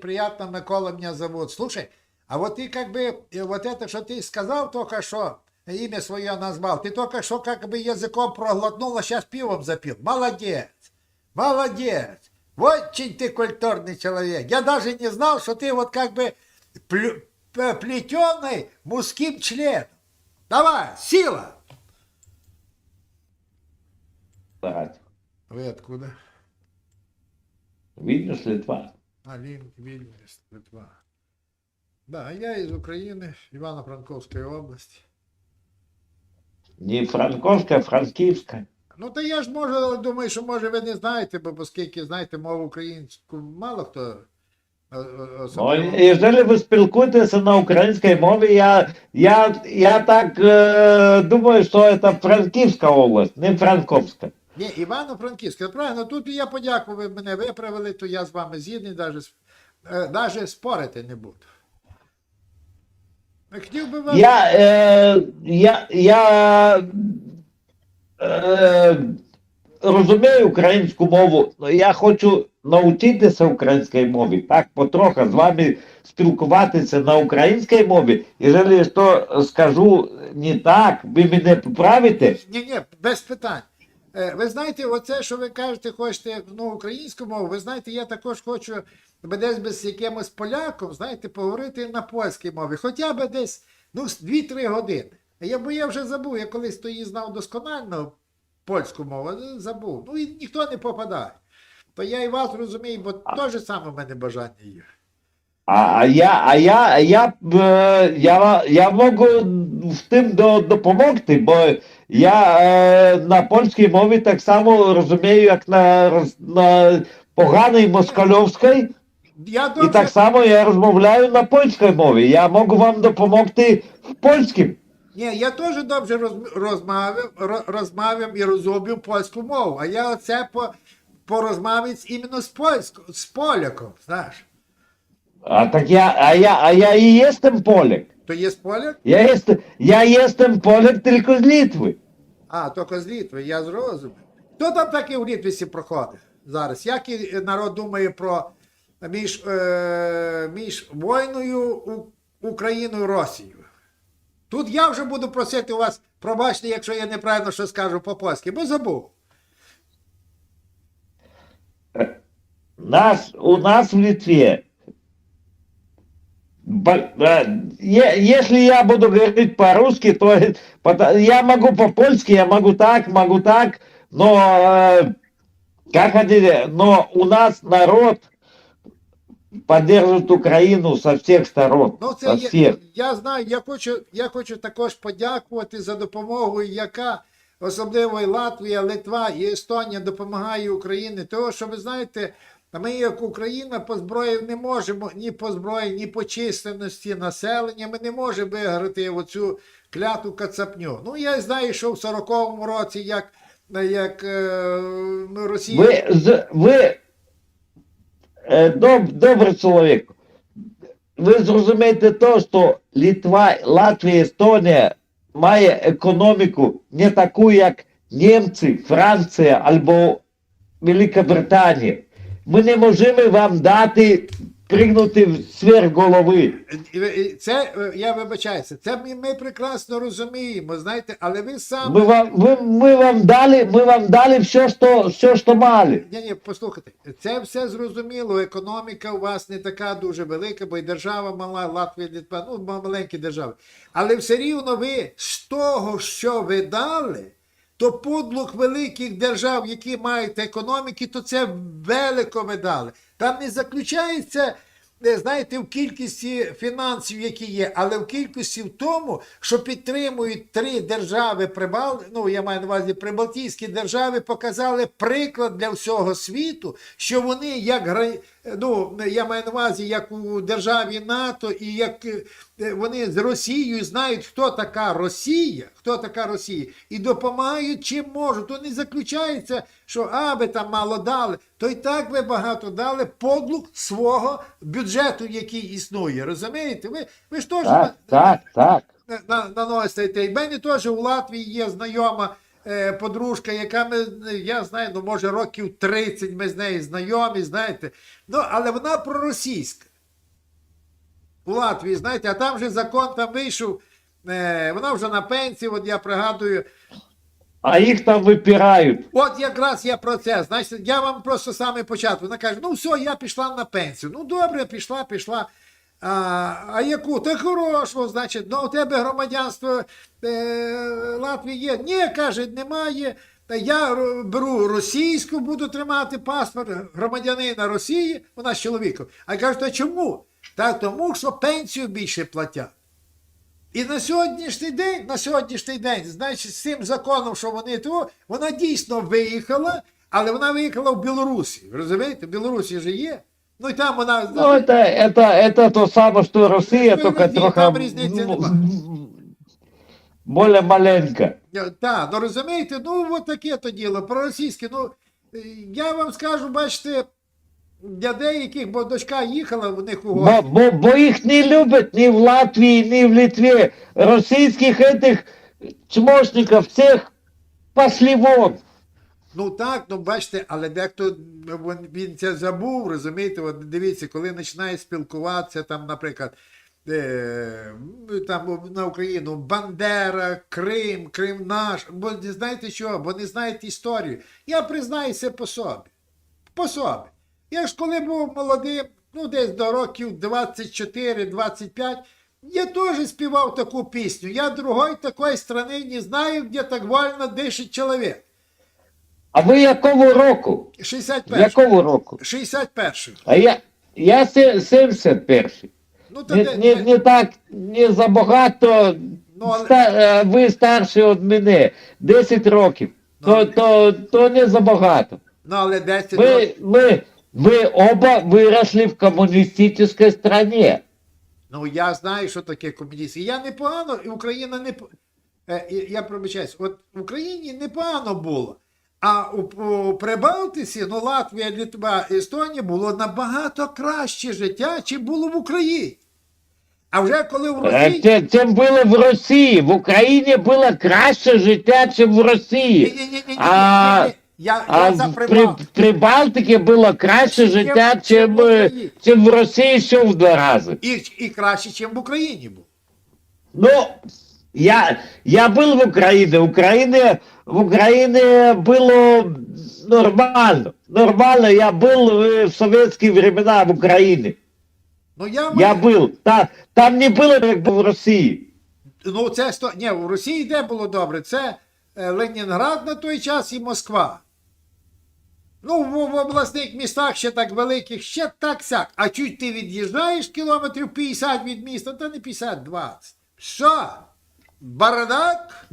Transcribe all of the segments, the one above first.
Приятно, Микола меня зовут. Слушай, а вот ты как бы, вот это, что ты сказал только что, имя свое назвал, ты только что как бы языком проглотнул, а сейчас пивом запил. Молодец, молодец. Очень ты культурный человек. Я даже не знал, что ты вот как бы плю- плетеный мужским членом. Давай, сила. Так. Вы откуда? Вільнюс, Литва. Алин, Вильнюс, Литва. Да, я из Украины, Ивано-Франковской области. Не Франковська, а Франківська. Ну, то я ж може, думаю, що може ви не знаєте, бо оскільки знаєте мову українську, мало хто. е, е, Ну, якщо ви спілкуєтеся на українській мові, я, я, я так е, думаю, що це Франківська область, не Франковська. Ні, Івано-Франківське, правильно, тут я подякував, ви мене виправили, то я з вами згідний, навіть, навіть спорити не буду. Хотів би вам. Я, е, я, я е, розумію українську мову, але я хочу навчитися українській мові, так, потрохи з вами спілкуватися на українській мові. Якщо я що скажу не так, ви мене поправите. Ні, ні, без питань. Е, Ви знаєте, оце, що ви кажете, хочете ну, українську мову, ви знаєте, я також хочу десь з якимось поляком, знаєте, поговорити на польській мові. Хоча б десь ну, з 2-3 години. Я, бо я вже забув, я колись тоді знав досконально польську мову, забув. Ну і ніхто не попадає. То я і вас розумію, бо теж саме в мене бажання є. А, а я, а я, я, е, я, я можу в тим до, допомогти, бо я е, на польській мові так само розумію, як на, на поганій москальовській, Я і добре, так само я розмовляю на польській мові. Я можу вам допомогти в польській. Ні, я теж добре роз- розмовляв, ро- і розумів польську мову, а я оце по, порозмовець іменно з, польсько, з поляком, знаєш. А так я, а я, а я і єстем поляк. То є поляк? Я єстем, я єстем поляк тільки з Литви. А, тільки з Літви, я зрозумів. Хто там таки в Літві проходить зараз? Як і народ думає про між, е, між війною Україною і Росією? Тут я вже буду просити у вас пробачте, якщо я неправильно що скажу по-польськи, бо забув. Нас, у нас в э, е- если я буду говорить по-русски, то я могу по-польски, я могу так, могу так, но, э, как хотите, но у нас народ поддерживает Украину со всех сторон, Ну, це со я, всех. я знаю, я хочу, я хочу також подякувати за допомогу, яка особливо і Латвія, Литва і Естонія допомагає Україні. Тому що ви знаєте, ми, як Україна, по зброї не можемо ні по зброї, ні по численності населення. Ми не можемо виграти оцю кляту кацапню. Ну, я знаю, що в 40-му році, як, як е, ну, Росія. Ви, з- ви е, доб, добрий чоловік. Ви зрозумієте то, що Литва, Латвія, Естонія має економіку не таку, як Німці, Франція або Велика Британія. Ми не можемо вам дати пригнути в сверх голови. Це е, я вибачаюся. Це ми, ми прекрасно розуміємо, знаєте, але ви Ми саме. вам, ви, ми вам дали, ми вам дали все, що, все, що мали. Ні, ні, послухайте, це все зрозуміло. Економіка у вас не така дуже велика, бо і держава мала, Латвія, Литва, ну маленькі держави. Але все рівно ви з того, що ви дали, то подлук великих держав, які мають економіки, то це велико медали. Там не заключається. Е, Знаєте, в кількості фінансів, які є, але в кількості в тому, що підтримують три держави Прибал... ну я маю на увазі Прибалтійські держави, показали приклад для всього світу, що вони як гра- ну, я маю на увазі, як у державі НАТО, і як е, вони з Росією знають, хто така Росія, хто така Росія, і допомагають чим можуть. То не заключається, що а ви там мало дали, то й так ви багато дали подлук свого бюджету, який існує. Розумієте? Ви, ви ж теж Так, так, так. на, на, наносите. І в мене теж у Латвії є знайома е, подружка, яка ми, я знаю, ну може років 30 ми з нею знайомі, знаєте. Ну, але вона проросійська. У Латвії, знаєте, а там же закон там вийшов. Е, вона вже на пенсії, от я пригадую. А їх там випирають. От якраз я про це. Значить, я вам просто саме початку. Вона каже: ну все, я пішла на пенсію. Ну добре, пішла, пішла. А, а яку? Та хорошого, значить, ну у тебе громадянство е, Латвії є. Ні, каже, немає. Я беру російську, буду тримати паспорт громадянина Росії, вона з чоловіком. А я та чому? Та тому, що пенсію більше платять. І на сьогоднішній день, на сьогоднішній день, значить, з цим законом, що вони то, вона дійсно виїхала, але вона виїхала в Білорусі. Ви Розумієте? В Білорусі же є. Ну і там вона. Ну, это, это, это то самое, что Россия, Ну, только ні, трохи там різниці м, нема. м, более маленько. Так, ну розумієте, ну от таке то діло. Проросійське, ну е, я вам скажу, бачите, для деяких, бо дочка їхала в них у Бо, гості. бо, бо їх не люблять ні в Латвії, ні в Литві. Російських этих чмошників всіх пошли вон. Ну так, ну бачите, але дехто він, він це забув, розумієте, от дивіться, коли починає спілкуватися, там, наприклад, е, там на Україну Бандера, Крим, Крим наш. Бо не знаєте чого? Бо не знаєте історію. Я признаюся по собі. По собі. Я ж коли був молодим, ну десь до років 24-25, я теж співав таку пісню. Я другої такої страни не знаю, де так вольно дишить чоловік. А ви якого року? 61. Якого року? 61. А я, я се- 71. Ну, то Не, де- не, не так, не забагато. Ну, але- Ста- е, ви старші від мене, 10 років. Ну, То, то, то не забагато. ну, але 10 років. Вы, мы, вы оба выросли в коммунистической стране. Ну, я знаю, що таке комуніст. І я непогано, і Україна не по- е, і- я пробачаюсь, от в Україні непогано було. А у, у Прибалтиці, ну, Латвія, Литва, Естонія було набагато краще життя, чим було в Україні. А вже коли в Э, Росії. те- Тем было в России. В Украине было краще життя, чем в России. Ні-ні-ні-ні-ні-ні. А, Я, а я за в, при, Прибалтику. в Прибалтике было краще Чем- життя, чем чем, в э, Украине. чем в России еще в два раза. І, і краще, ніж в Україні було. Ну, я, я был в Украине. Украине, в Украине было нормально. Нормально. Я был э, в советские времена в Украине. Ну, я, Я был. Там, там не было, как в России. Ну, це сто... Ні, в Росії де було добре? Це е, Ленінград на той час і Москва. Ну, в, в обласних містах ще так великих, ще так сяк. А чуть ти від'їжджаєш кілометрів 50 від міста, та не 50, 20. Що? Бардак,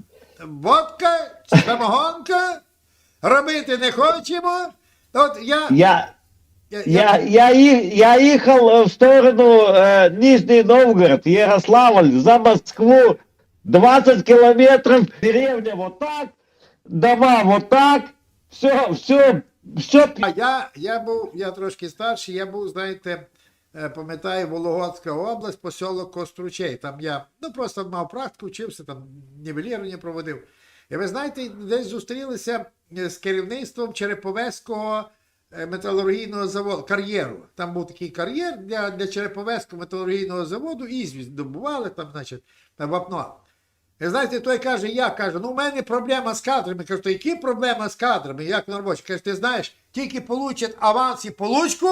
водка, самогонка, робити не хочемо. От я. Я, я, я, я, е- я ехал в сторону э, Нижний Новгород, Ярославль, за Москву. 20 километров, деревня вот так, дома вот так. Все, все, все. А я, я був, я трошки старший, я був, знаєте, е, пам'ятаю, Вологодська область, посілок Костручей. Там я ну, просто мав практику, вчився, там нівелірування проводив. І ви знаєте, десь зустрілися е, з керівництвом Череповецького е, металургійного заводу, кар'єру. Там був такий кар'єр для, для Череповецького металургійного заводу, ізвість добували там, значить, на вапно. І знаєте, той каже, я кажу, ну в мене проблема з кадрами. Кажу, то які проблеми з кадрами? Як на робочі? Каже, ти знаєш, тільки получать аванс і получку,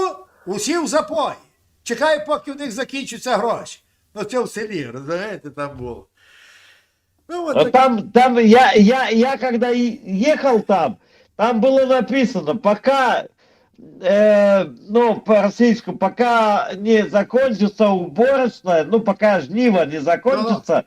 усі в запої. Чекай, поки в них закінчаться гроші. Ну це в селі, розумієте, там було. Ну, от А так. Там, там я, я, я когда ехал там, там было написано, пока, э, ну, по-российски, пока не закончится уборочная, ну, пока жнива не закончится,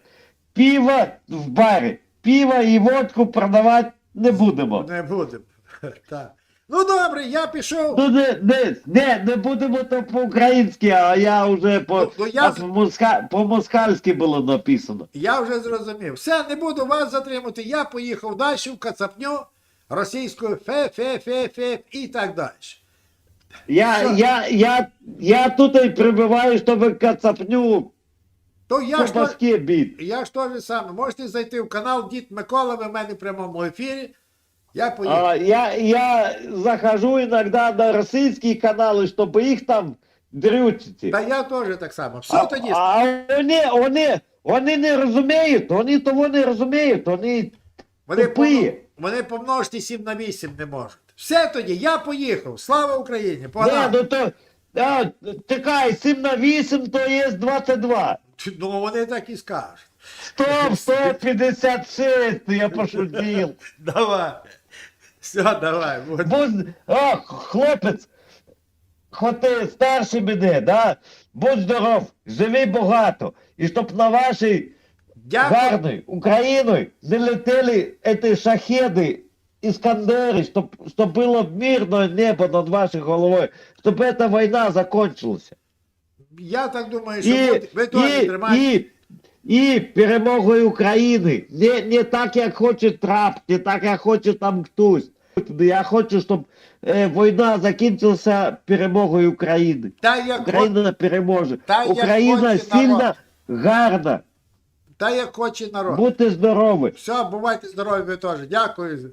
пиво в баре, пиво и водку продавать не будемо. Не будемо. Так. Ну добре, я пішов. Ну, не, не, не, не будемо то по-українськи, а я вже по, Ну, ну, я- по-моска- по-москальськи було написано. Я вже зрозумів. Все, не буду вас затримувати. Я поїхав далі в Кацапню, російською фе-фе-фе-фе і так далі. Я, Що? я, я, я тут і прибиваю, щоб кацапню То я ж, то, я ж теж саме. Можете зайти в канал Дід Микола, ви в мене в прямому ефірі. Я. А, я, я захожу иногда на российские каналы, чтобы их там дрючити. Та я теж так само. Все А, тоді. а вони, вони, вони не розуміють, вони того не розуміють, вони Вони, тупі. вони помножити 7 на 8 не можуть. Все тоді, я поїхав. Слава Україні! Не, Погнали. ну то, а, чекай, 7 на 8, то є 22. Ну вони так і скажуть. Стоп, 156, я пошутил. Давай. Все, давай. Будь- Будь, о, хлопець, хоч ти старший мене, да? будь здоров, живи багато. І щоб на вашій Дякую. гарной Украиной не летели эти шахеды, Искандеры, чтобы, чтоб было мирное небо над вашей головой, чтобы эта война закончилась. Я так думаю, що І, ви, теж тримаєте. і, і перемогою України. Не, не так, як хоче Трамп, не так, як хоче там хтось. Я хочу, щоб е, війна закінчилася перемогою України. Та як, хо- Україна переможе. Та Україна хоче сильна, гарна. та як хоче народ. Будьте здорові. Все, бувайте здорові ви теж. Дякую.